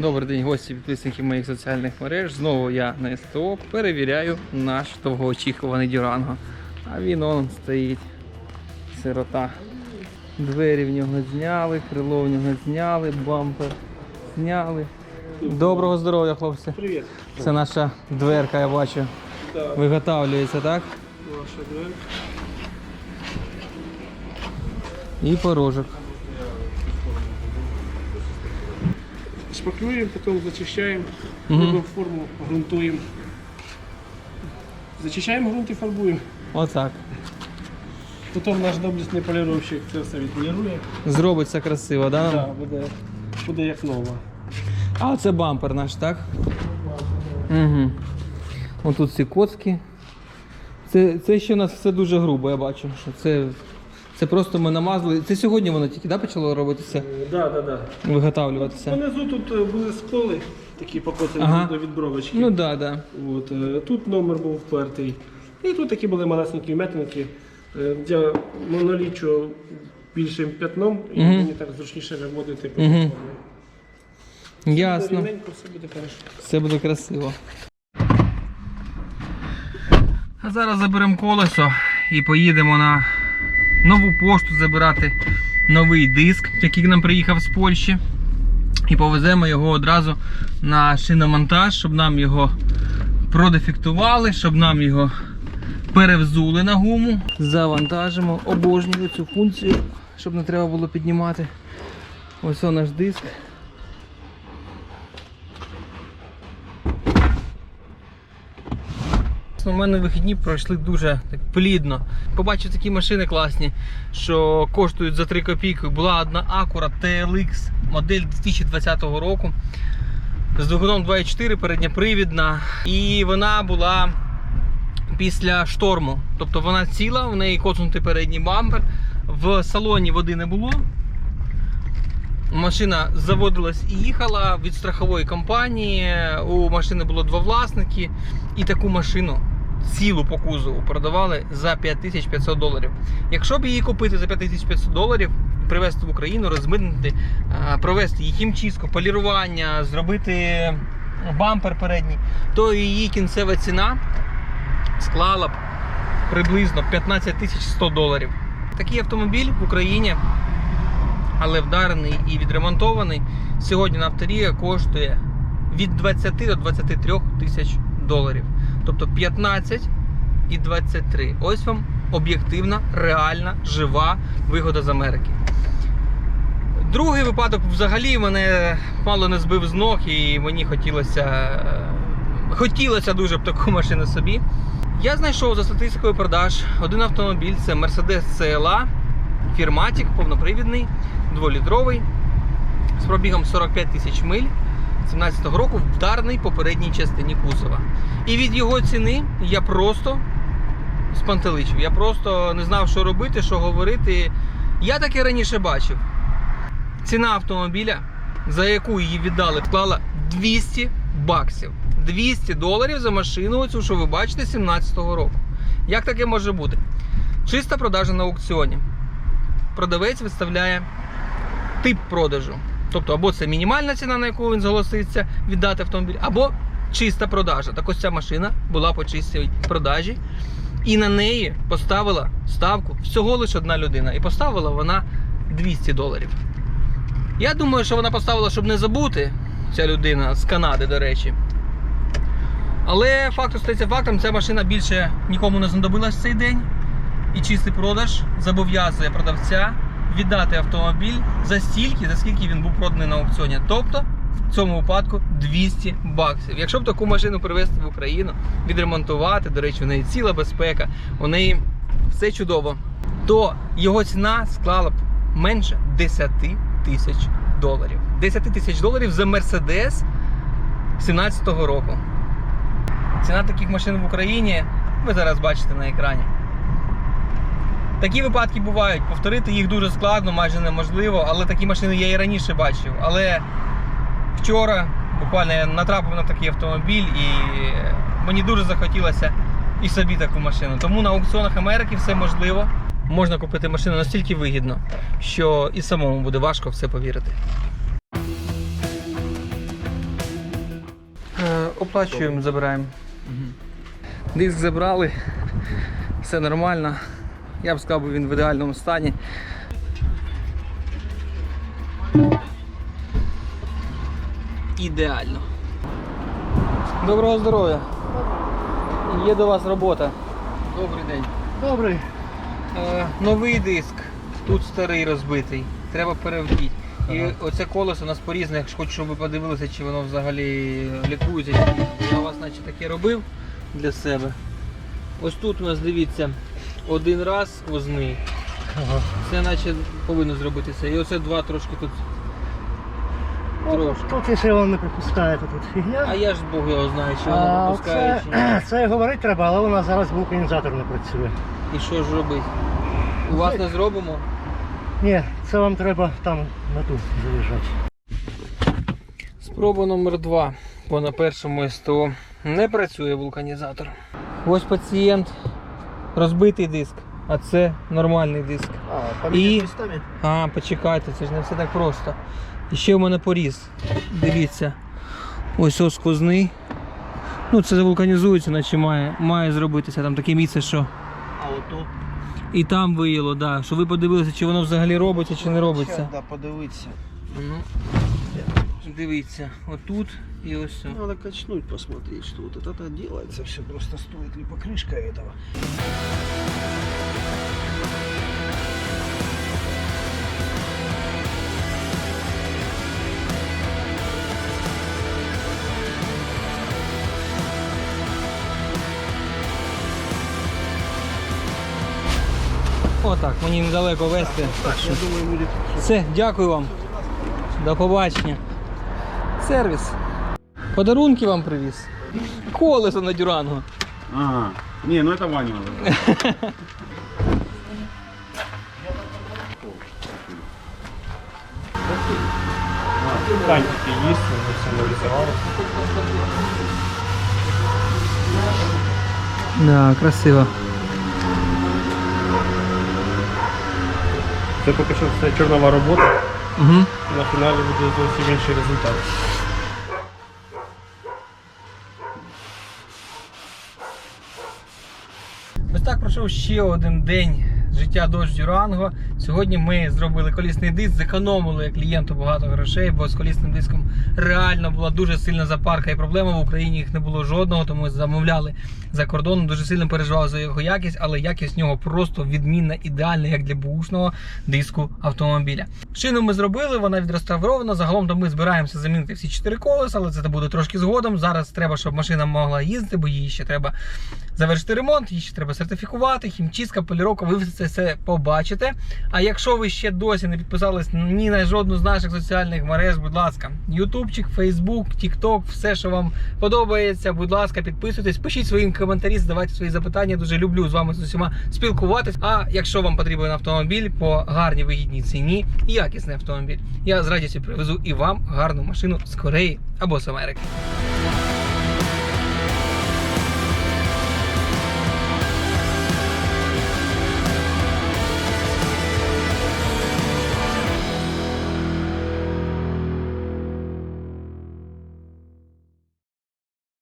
Добрий день, гості підписники моїх соціальних мереж. Знову я на СТО перевіряю наш довгоочікуваний Дюранго. А він он стоїть. Сирота. Двері в нього зняли, крило в нього зняли, бампер зняли. Доброго здоров'я, хлопці. Привіт. Це наша дверка, я бачу. Да, Виготовлюється, так? ваша дверь. І порожок. Шпаклюємо, потім зачищаємо, Мгм. робимо форму, грунтуємо. Зачищаємо ґрунт і фарбуємо. Отак. Потім наш доблісний поліровщик це все відполірує. Зробиться красиво, да? Да, буде, буде як нова. А це бампер наш, так? Угу. Ось тут ці коцки. Це, це ще у нас все дуже грубо, я бачу. Що це, це просто ми намазали. Це сьогодні воно тільки да, почало робитися, Да, да, да. виготовлюватися. Понизу тут е, були сколи, такі покоцані Ага. до відбровочки. Ну да. Да. От, е, тут номер був впертий. І тут такі були малесенькі метинки. Е, Я монолічу більшим п'ятном, і мені так зручніше виводити по Мгм. формі. Ясно. Рівненько все буде хорошо. Все буде красиво. А зараз заберемо колесо і поїдемо на нову пошту забирати новий диск, який нам приїхав з Польщі. І повеземо його одразу на шиномонтаж, щоб нам його продефектували, щоб нам його перевзули на гуму. Завантажимо, обожнюю цю функцію, щоб не треба було піднімати. Ось наш диск. У мене вихідні пройшли дуже так плідно. Побачив такі машини класні, що коштують за 3 копійки. Була одна Acura TLX модель 2020 року з двигуном 2.4 передньопривідна. І вона була після шторму. Тобто вона ціла, в неї коцнутий передній бампер. В салоні води не було. Машина заводилась і їхала від страхової компанії. У машини було два власники, і таку машину цілу по кузову продавали за 5500 доларів. Якщо б її купити за 5500 доларів, привезти в Україну, розмитнити, провести її хімчистку, полірування, зробити бампер передній, то її кінцева ціна склала б приблизно 15 100 доларів. Такий автомобіль в Україні але вдарений і відремонтований, сьогодні на авторія коштує від 20 до 23 тисяч доларів. Тобто 15 і 23. Ось вам об'єктивна, реальна, жива вигода з Америки. Другий випадок взагалі мене мало не збив з ног, і мені хотілося, е, хотілося дуже б таку машину собі. Я знайшов за статистикою продаж один автомобіль це Mercedes CLA Firmatic, повнопривідний, 2-літровий, з пробігом 45 тисяч миль 17-го року, вдарний по передній частині кузова. І від його ціни я просто спантеличив. Я просто не знав, що робити, що говорити. Я таке раніше бачив. Ціна автомобіля, за яку її віддали, вклала 200 баксів. 200 доларів за машину, оцю, що ви бачите, 17-го року. Як таке може бути? Чиста продажа на аукціоні. Продавець виставляє тип продажу. Тобто, або це мінімальна ціна, на яку він зголоситься віддати автомобіль, або чиста продажа. Так ось ця машина була по чистій продажі, і на неї поставила ставку всього лише одна людина. І поставила вона 200 доларів. Я думаю, що вона поставила, щоб не забути ця людина з Канади, до речі. Але факт остається фактом, ця машина більше нікому не знадобилась в цей день. І чистий продаж зобов'язує продавця віддати автомобіль за стільки, за скільки він був проданий на аукціоні. Тобто в цьому випадку 200 баксів. Якщо б таку машину привезти в Україну, відремонтувати, до речі, у неї ціла безпека, у неї все чудово, то його ціна склала б менше 10 тисяч доларів. 10 тисяч доларів за Мерседес 17-го року. Ціна таких машин в Україні ви зараз бачите на екрані. Такі випадки бувають. Повторити їх дуже складно, майже неможливо, але такі машини я і раніше бачив. Але вчора буквально я натрапив на такий автомобіль і мені дуже захотілося і собі таку машину. Тому на аукціонах Америки все можливо. Можна купити машину настільки вигідно, що і самому буде важко в це повірити. Оплачуємо, забираємо. Диск забрали, все нормально. Я б сказав, він в ідеальному стані. Ідеально. Доброго здоров'я. Є до вас робота. Добрий день. Добрий. Е, новий диск. Тут старий розбитий. Треба перевдіть. І оце колесо у нас порізне, якщо хочу, щоб ви подивилися, чи воно взагалі лікується. Я у вас наче таке робив для себе. Ось тут у нас дивіться один раз возний. Ага. Це наче повинно зробитися. І оце два трошки тут. Трошки. Тут якщо вам не пропускає, то тут фігня. А я ж Бог його знаю, чи воно А пропускає, чи ні. це, це говорити треба, але у нас зараз вулканізатор не працює. І що ж робити? У вас не зробимо? Ні, це вам треба там на ту заїжджати. Спроба номер два. Бо на першому СТО не працює вулканізатор. Ось пацієнт. Розбитий диск, а це нормальний диск. А, І- А, почекайте, це ж не все так просто. І ще в мене поріз. Дивіться. Ось ось сквозний. Ну, це вулканізується, наче має, має зробитися. Там таке місце, що. А отут І там виїло, да. Щоб ви подивилися, чи воно взагалі робиться, чи не робиться. да, подивитися. Ну, дивіться, отут і ось. все. Надо качнуть, посмотреть, что вот это делается. Все просто стоит ли покрышка этого. Отак, мені недалеко вести. Так що. Я думаю, будет Все, дякую вам. До побачення. Сервіс. Подарунки вам привіз. Колесо на дюранго. Ага. Не, ну это Ваня. надо. Пантики є, вони все нарисували. Да, красиво. Це поки що все чорнова робота. Угу. На фіналі буде зовсім інший результат. Пройшов ще один день життя дощ Дюранго. Сьогодні ми зробили колісний диск, зекономили клієнту багато грошей, бо з колісним диском реально була дуже сильна запарка і проблема. В Україні їх не було жодного, тому замовляли за кордоном. Дуже сильно переживав за його якість, але якість нього просто відмінна, ідеальна, як для бушного диску автомобіля. Шину ми зробили, вона відреставрована. Загалом то ми збираємося замінити всі чотири колеса, але це буде трошки згодом. Зараз треба, щоб машина могла їздити, бо її ще треба завершити ремонт, її ще треба сертифікувати, хімчистка, поліровка, ви це побачите. А якщо ви ще досі не підписались ні на жодну з наших соціальних мереж, будь ласка, Ютубчик, Фейсбук, Тікток, все, що вам подобається, будь ласка, підписуйтесь, пишіть свої коментарі, задавайте свої запитання. Дуже люблю з вами з усіма спілкуватись. А якщо вам потрібен автомобіль по гарній вигідній ціні і якісний автомобіль, я з радістю привезу і вам гарну машину з Кореї або з Америки.